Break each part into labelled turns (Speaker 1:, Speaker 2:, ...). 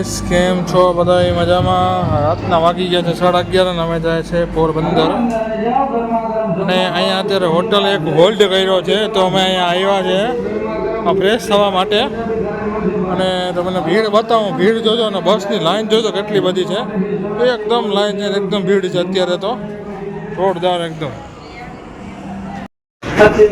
Speaker 1: Guys, કેમ છો બધા મજામાં? રાતના વાગી ગયા છે, સાડા અગિયાર અને અમે જાય છે પોરબંદર. અને અહીંયા અત્યારે હોટલ એક હોલ્ડ કર્યો છે, તો અમે અહીંયા આવ્યા છે ફ્રેશ થવા માટે. અને તમને ભીડ બતાવું, ભીડ જોજો અને બસની લાઈન જોજો કેટલી બધી છે. એકદમ લાઈન છે એકદમ ભીડ છે અત્યારે તો. જોરદાર એકદમ.
Speaker 2: સાથે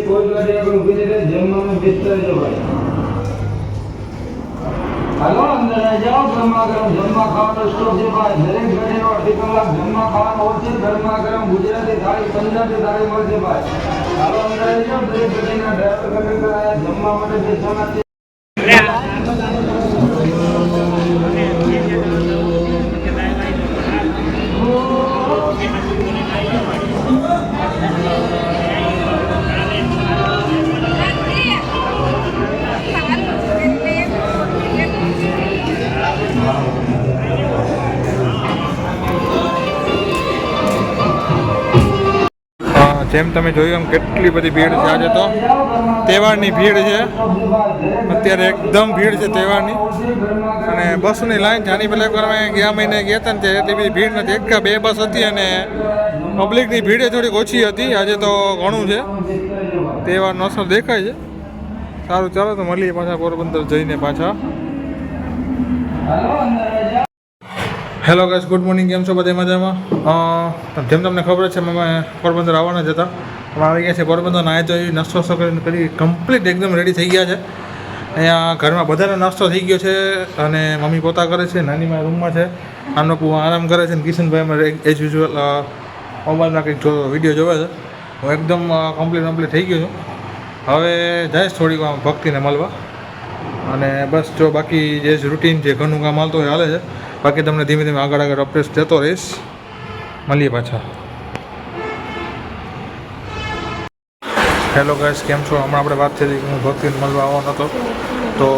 Speaker 2: હાલો અંદર જાઓ ગરમા ગરમ જમવા ખાવાનો સ્ટોપ છે ભાઈ, દરેક ગાડીનો અઢી કલાક જમવા ખાવાનો હોય છે ગરમા ગરમ ગુજરાતી થાળી, પંજાબી થાળી મળશે ભાઈ. હાલો અંદર જાઓ, દરેક ગાડીના ડ્રાઈવર કંડક્ટર આયા જમવા માટે બેસવાના
Speaker 1: જેમ તમે જોયું એમ કેટલી બધી ભીડ છે આજે તો. તહેવારની ભીડ છે. અત્યારે એકદમ ભીડ છે તહેવારની. અને બસની લાઈન છે આની પહેલાં અમે ગયા મહિને ગયા હતા ને ત્યાં એટલી બધી ભીડ નથી. એક બે બસ હતી અને પબ્લિકની ભીડ થોડીક ઓછી હતી. આજે તો ઘણું છે. તહેવારનો અસર દેખાય છે. સારું, ચાલો તો મળીએ પાછા પોરબંદર જઈને પાછા. હેલો ગાઈસ ગુડ મોર્નિંગ કેમ છો? બધા મજામાં? જેમ તમને ખબર છે, અમે પોરબંદર આવવાના જ હતા. અમે આવી ગયા છે પોરબંદર નાહી તો નાસ્તો વાસ્તો કરીને કરી કમ્પ્લીટ એકદમ રેડી થઈ ગયા છે. અહીંયા ઘરમાં બધાને નાસ્તો થઈ ગયો છે, અને મમ્મી પોતા કરે છે, નાની મારા રૂમમાં છે. આનો આરામ કરે છે, અને કિશનભાઈ અમારે એઝ યુઝ્યુઅલ મોબાઈલમાં કંઈક વીડિયો જોવે છે. હું એકદમ કમ્પ્લીટ કમ્પ્લીટ થઈ ગયો છું. હવે જઈશ થોડીક ભક્તિને મળવા. અને બસ જો બાકી જે રૂટીન જે ઘરનું કામ હાલતું હોય હાલે છે. બાકી તમને ધીમે ધીમે આગળ આગળ અપડેટ જતો રહીશ. મળીએ પાછા. હેલો ગાઈસ કેમ છો? હમણાં આપણે વાત થઈ હતી કે હું ભક્તિને મળવા આવવાનો હતો તો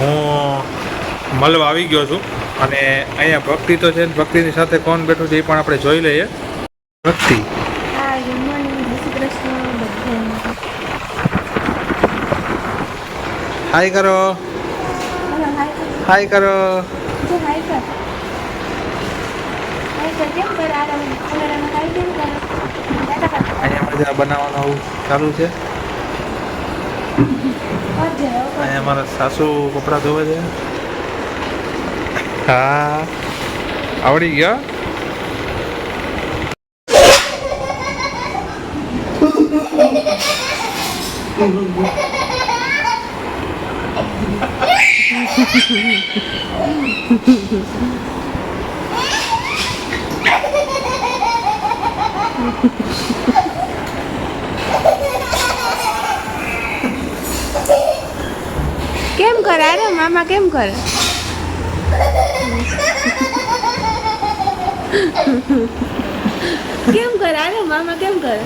Speaker 1: હું મળવા આવી ગયો છું અને અહીંયા ભક્તિ તો છે ભક્તિની સાથે કોણ બેઠું છે એ પણ આપણે જોઈ લઈએ. ભક્તિ. હાય કર.
Speaker 3: હાય કરો. જો હાય કર હાય કર કેમ કર આરામ આરામ હાય કેમ કર
Speaker 1: અહીંયા મજા બનાવવાનું આવું ચાલુ છે અહીંયા મારા સાસુ કપડાં ધોવે છે હા આવડી ગયા
Speaker 3: કેમ કર? આરામ મામા કેમ કર? કેમ કર? આરામ મામા કેમ કર?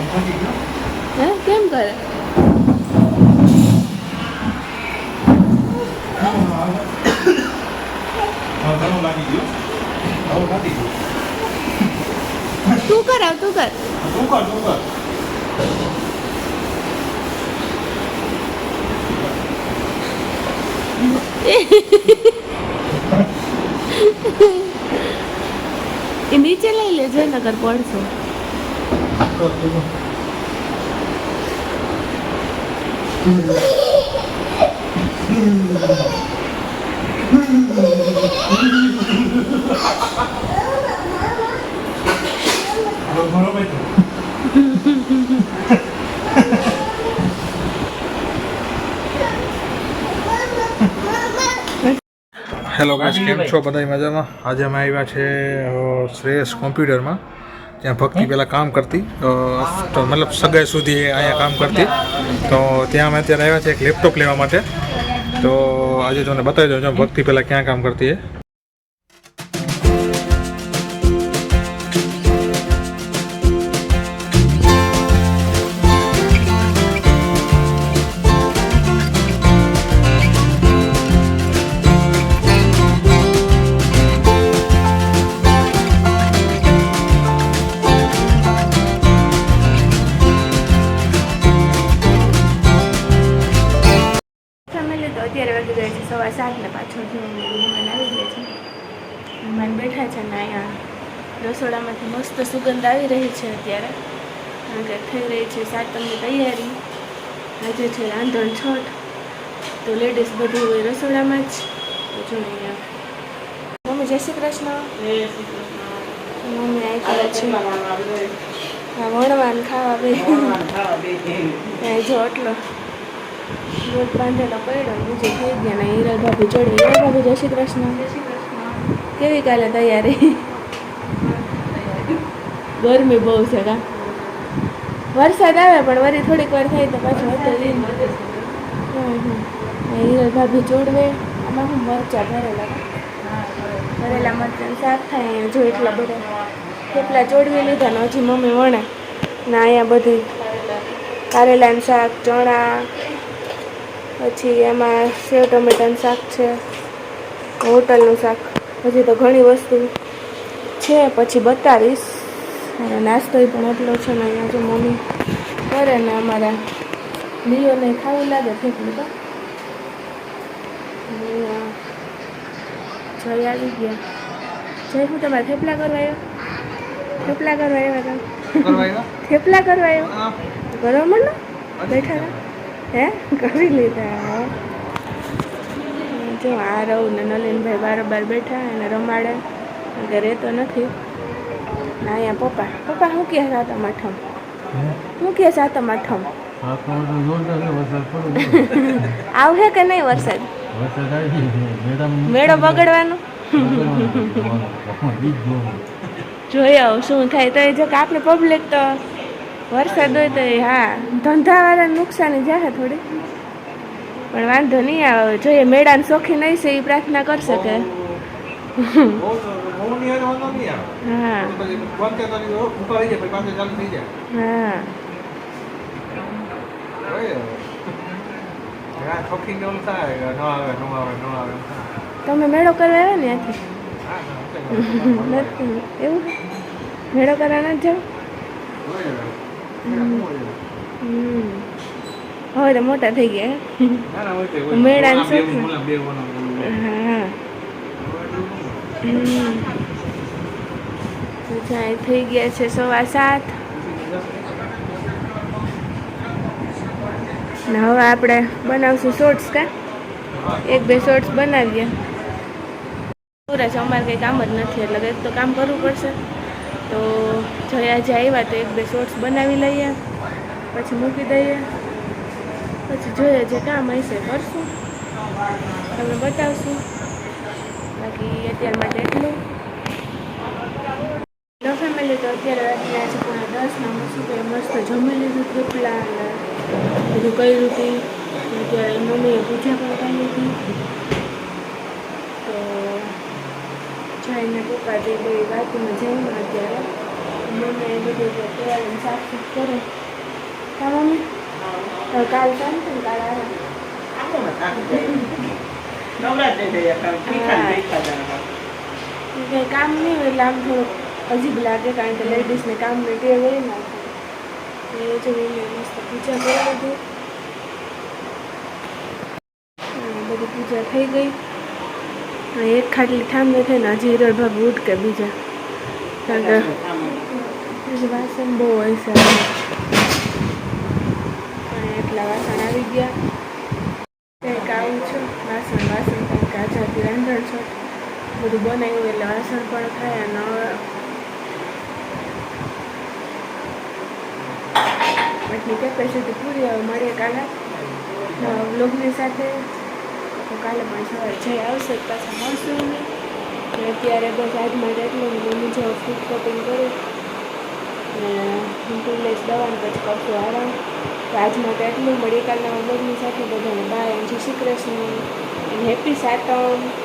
Speaker 3: હે? કેમ કર? તું કર આવ તું કર. એ નીચે લઈ લેજો નકર પડશે.
Speaker 1: હેલો ગાઈસ, કેમ છો બધા મજામાં? આજે અમે આવ્યા છે શ્રેયસ કોમ્પ્યુટરમાં ત્યાં ભક્તિ પહેલાં કામ કરતી મતલબ સગાઈ સુધી અહીંયા કામ કરતી. તો ત્યાં અમે અત્યારે આવ્યા છે એક લેપટોપ લેવા માટે. તો આજે તમને બતાવી દઉં છું, ભક્તિ પહેલાં ક્યાં કામ કરતી એ.
Speaker 3: ફેમિલી તો અત્યારે આવી ગયા છે. મહેમાન આવી છે ને અહીંયા રસોડામાંથી મસ્ત સુગંધ આવી રહી છે અત્યારે. કારણ કે થઈ રહી છે સાતમની તૈયારી. આજે છે રાંધણ છઠ. તો લેડીઝ બધી હોય રસોડામાં જ. જો અહીંયા. મમ્મી જય શ્રી કૃષ્ણ. મમ્મી આવી છે. હા વણવાન ખાવા બે જો એટલો બાંધેલો પડ્યો બીજું થઈ ગયા ને હીરા ભાભી ચડી. હીરા ભાભી જય શ્રી કૃષ્ણ. કેવી કાલે તૈયારી? ગરમી બહુ છે કા? વરસાદ આવે પણ વરી થોડીક વાર થાય તો પાછું હતું ઈ. હમ હમ. એ હીરા ભાભી ચોડવે. આમાં હું મરચા ભરેલા. ભરેલા મરચાં શાક થાય અહીંયા જો એટલા બધા. કેટલા ચોડવી લીધા ને હજી મમ્મી વણે. ને અહીંયા બધી કારેલાનું શાક ચણા પછી એમાં સેવ ટમેટાનું શાક છે હોટલનું શાક. હજી તો ઘણી વસ્તુ છે પછી બતાવીશ. અને નાસ્તો પણ એટલો છે ને અહીંયા જો મમ્મી કરે ને અમારા લીઓને ખાવું લાગે થેપલું તો જય આવી ગયા. જય હું તમારે થેપલા કરવા આવ્યો? થેપલા કરવા આવ્યા? થેપલા કરવા આવ્યો? બરાબર ને બેઠા હે? કરી લીધા જો આ રહું ને નલિનભાઈ બારોબાર બેઠા અને રમાડે. ઘરે તો નથી. ના અહીંયા પપ્પા પપ્પા શું કહે સાતમ આઠમ હું? કહે સાતમ આઠમ આવશે કે નહીં વરસાદ? મેળો બગડવાનો? જોઈ આવું શું થાય તો એ જો કે આપણે પબ્લિક તો વરસાદ હોય તો એ હા ધંધાવાળાને નુકસાની જાહે થોડી. પણ વાંધો નહીં આવે જોઈએ મેળાને શોખી નહીં છે એ પ્રાર્થના કરશે કે.
Speaker 1: બહુ તો- બહુ ની હારે વાંધો નહીં આવે.
Speaker 3: હા. તમે મેળો કરવા આવ્યા ને ત્યાંથી? એવું? મેળો કરવા નથી જાવ
Speaker 1: હવે.
Speaker 3: તો મોટા થઈ ગયા
Speaker 1: બે.
Speaker 3: હા થઈ ગયા છે સવા સાત. ને હવે આપણે બનાવશું શોર્ટ્સ કા? એક બે શોર્ટ્સ બનાવીએ. પૂરા છે અમારે કંઈ કામ જ નથી એટલે એક તો કામ કરવું પડશે. તો જયા આજે આવ્યા તો એક બે શોર્ટ્સ બનાવી લઈએ, પછી મૂકી દઈએ, પછી જોઈએ જે કામ હશે કરશું. તમને બતાવશું. બાકી અત્યાર માટે એટલું. ફેમિલી તો અત્યારે વાગ્યા છે પોણા દસના મસ્ત મસ્ત જમી લીધું, થેપલા અને બધું કર્યું હતી. અત્યારે મમ્મીએ પૂજા પણ કરી લીધી તો જઈને પપ્પા જે બે વાતમાં જમ્યા બધું કરે. મમ્મી? કાલ કામ છે કાલ આવે કામ નહીં હોય એટલે આમ થોડુંક અજીબ લાગે કારણ કે લેડીઝને કામને ટેવ હોય ને એ જો મસ્ત પૂજા કરી બધી પૂજા થઈ ગઈ. એક ખાટલી ઠામ થઈ ને હજી હિરલ ભાગ ઉઠ કે બીજા. કારણ કે હજી વાસણ બહુ હોય છે. પણ એટલા વાસણ આવી ગયા. કંઈક આવું છું. વાસણ વાસણ, કંઈક આજાથી રાંધણ છો. બધું બનાવ્યું એટલે વાસણ પણ થાય ન એટલી કેપેસિટી પૂરી હવે મળીએ કાલે બ્લોગની સાથે. તો કાલે પણ સવારે જઈ આવશે જ પાછા મળશું અત્યારે બસ આજ માટે એટલું જ મમ્મી જેવો ફૂડ શોપિંગ કરું. હું લઈશ દવાનું પછી કરશું આરામ. તો આજ માટે એટલું મળીએ કાલના બ્લોગની સાથે બધાને. બાય જય શ્રી કૃષ્ણ. હેપી સાતમ.